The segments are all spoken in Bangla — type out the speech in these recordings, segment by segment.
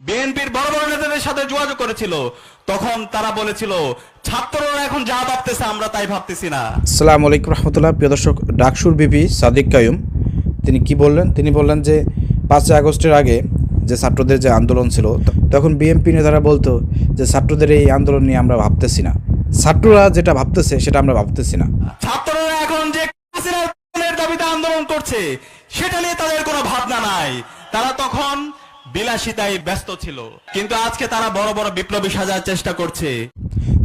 বিএনপির বড় বড় নেতাদের সাথে যোগাযোগ করেছিল। তখন তারা বলেছিল ছাত্ররা এখন যা ভাবতেছে আমরা তাই ভাবতেছি না। আসসালামু আলাইকুম রহমতুল্লাহ। প্রিয় দর্শক ডাকসুর বিপি সাদিক কায়ুম তিনি কি বললেন? তিনি বললেন যে পাঁচই আগস্টের আগে যে ছাত্রদের যে আন্দোলন ছিল তখন বিএনপি নেতারা বলতো যে ছাত্রদের এই আন্দোলন নিয়ে আমরা ভাবতেছি না। ছাত্ররা যেটা ভাবতেছে সেটা আমরা ভাবতেছি না। ছাত্ররা এখন যে দাবিতে আন্দোলন করছে সেটা নিয়ে তাদের কোনো ভাবনা নাই। তারা তখন বিলাসিতায় ব্যস্ত ছিল। কিন্তু আজকে তারা বড় বড় বিপ্লবী সাজার চেষ্টা করছে।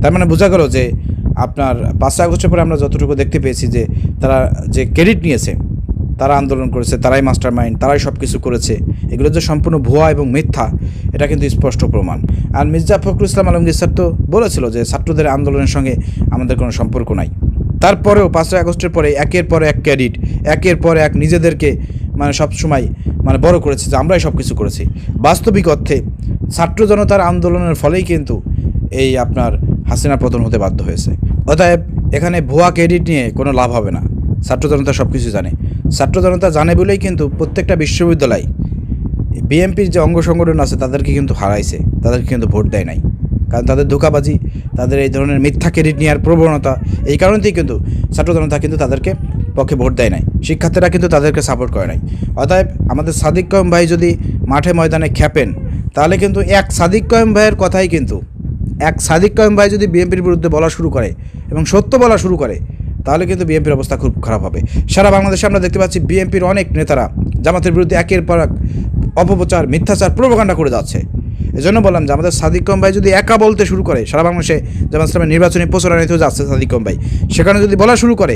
তার মানে বোঝা গেল যে আপনার পাঁচই আগস্টের পরে আমরা যতটুকু দেখতে পেয়েছি যে তারা যে ক্রেডিট নিয়েছে, তারা আন্দোলন করেছে, তারাই মাস্টার মাইন্ড তারাই সব কিছু করেছে, এগুলো যে সম্পূর্ণ ভুয়া এবং মিথ্যা, এটা কিন্তু স্পষ্ট প্রমাণ। আর মির্জা ফখরুল ইসলাম আলমগীর স্যার তো বলেছিল যে ছাত্রদের আন্দোলনের সঙ্গে আমাদের কোনো সম্পর্ক নাই। তারপরেও পাঁচই আগস্টের পরে একের পর এক ক্রেডিট, একের পর এক নিজেদেরকে মানে সব সময় মানে বড় করেছে যে আমরাই সব কিছু করেছি। বাস্তবিক অর্থে ছাত্র জনতার আন্দোলনের ফলেই কিন্তু এই আপনার হাসিনা পতন হতে বাধ্য হয়েছে। অতএব এখানে ভুয়া ক্রেডিট নিয়ে কোনো লাভ হবে না। ছাত্র জনতা সব কিছু জানে। ছাত্র জনতা জানে বলেই কিন্তু প্রত্যেকটা বিশ্ববিদ্যালয় বিএনপির যে অঙ্গ সংগঠন আছে তাদেরকে কিন্তু হারাইছে, তাদেরকে কিন্তু ভোট দেয় নাই। কারণ তাদের ধোকাবাজি, তাদের এই ধরনের মিথ্যা ক্রেডিট নেওয়ার প্রবণতা এই কারণেই কিন্তু ছাত্র জনতা কিন্তু তাদেরকে পক্ষে ভোট দেয় নাই। শিক্ষার্থীরা কিন্তু তাদেরকে সাপোর্ট করে নাই। অতএব আমাদের সাদিক কয়ম ভাই যদি মাঠে ময়দানে খেপেন, তাহলে কিন্তু এক সাদিক কয়ম ভাইয়ের কথাই কিন্তু, এক সাদিক কয়ম ভাই যদি বিএনপির বিরুদ্ধে বলা শুরু করে এবং সত্য বলা শুরু করে, তাহলে কিন্তু বিএনপির অবস্থা খুব খারাপ হবে। সারা বাংলাদেশে আমরা দেখতে পাচ্ছি বিএনপির অনেক নেতারা জামাতের বিরুদ্ধে একের পর এক অপপ্রচার, মিথ্যাচার, প্রোপাগান্ডা করে যাচ্ছে। এজন্য বললাম যে আমাদের সাদিক কম ভাই যদি একা বলতে শুরু করে, সারা বাংলাদেশে জামাত ইসলামের নির্বাচনী প্রচারণীতেও যাচ্ছে সাদিক কম ভাই। সেখানে যদি বলা শুরু করে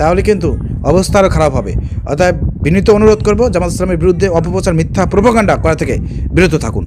তাহলে কিন্তু অবস্থা আরও খারাপ হবে। অর্থাৎ বিনীত অনুরোধ করব জামাত ইসলামের বিরুদ্ধে অপপ্রচার, মিথ্যা প্রোপাগান্ডা করা থেকে বিরত থাকুন।